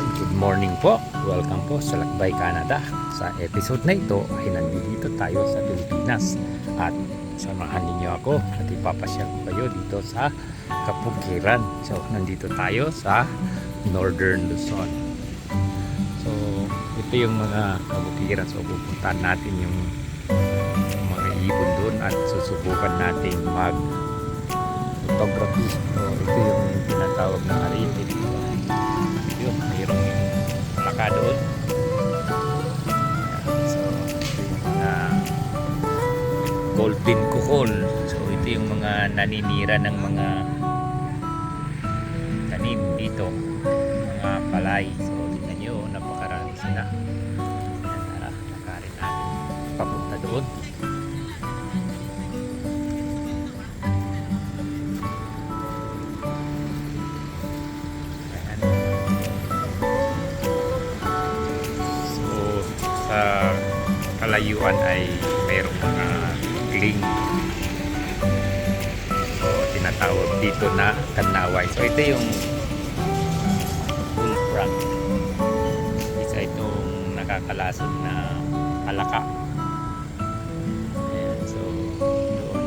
Ayan, good morning po. Welcome po sa Lakbay Canada. Sa episode na ito ay nandito tayo sa Pilipinas. At samahan ninyo ako at ipapasyal ko kayo dito sa Kapukiran. So, nandito tayo sa Northern Luzon. So, ito yung mga kabukiran. So, pupuntahan natin yung mga ibon doon at susubukan natin mag photography. So, ito yung tinatawag na plaka doon. So, golden kuhol. So, ito yung mga naninira ng mga tanim dito. Mga palay. So, tingnan nyo, napakarami sila. Tara, lakarin natin. Papunta doon. Sa kalayuan ay mayroong mga kling. So, tinatawag dito na kanaway. So, ito yung bull frog. Isa itong nakakalasod na palaka. Ayan, so, doon.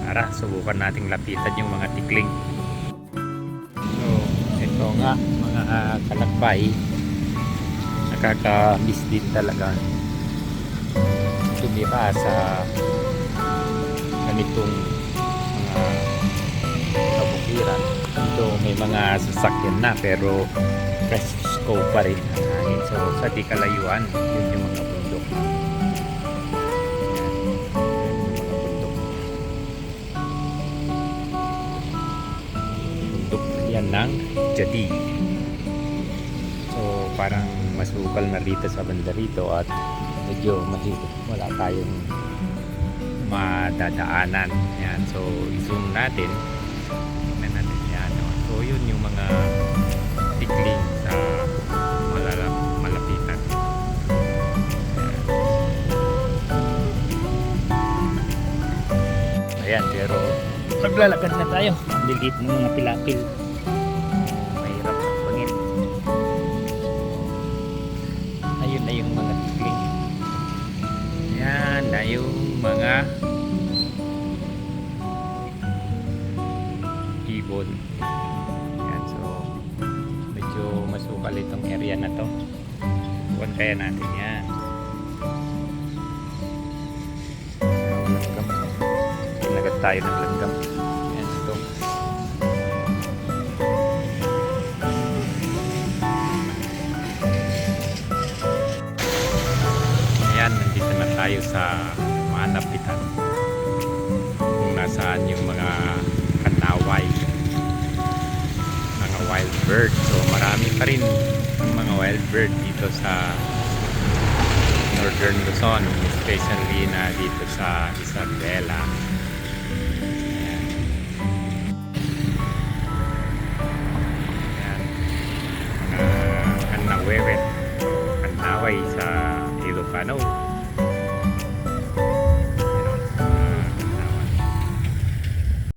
Tara, subukan nating lapitan yung mga tikling. So, ito nga, mga kalakbay. Nakaka-miss din talaga. Tumira sa ganitong mga kabukiran. Ito may mga sasakyan na pero presko pa rin ang hangin. So, sa di kalayuan, yun yung mga bundok. Yan. Yan yung mga bundok. bundok yan ng Jadi. Parang masukal na rito sa banda rito at medyo mahirap. Wala tayong madadaanan. Yan. So i-zoom natin. Tingnan natin yan. So yun yung mga tikling sa malala, malapitan. Ayan, pero maglalakad na tayo. Ang ng mga pilapil. Mga ibon. Ayan, so medyo masukal itong area na to. Buwan kaya natin yan. Kinagat tayo ng langgam. Ayan ito. Ayan, nandito na tayo sa Manapitan. Kung nasaan yung mga kanaway. Mga wild bird. So marami pa rin ang mga wild bird dito sa Northern Luzon. Especially na dito sa Isabela. Ayan. Ayan. Mga kanawewet. Kanaway sa Ilocano.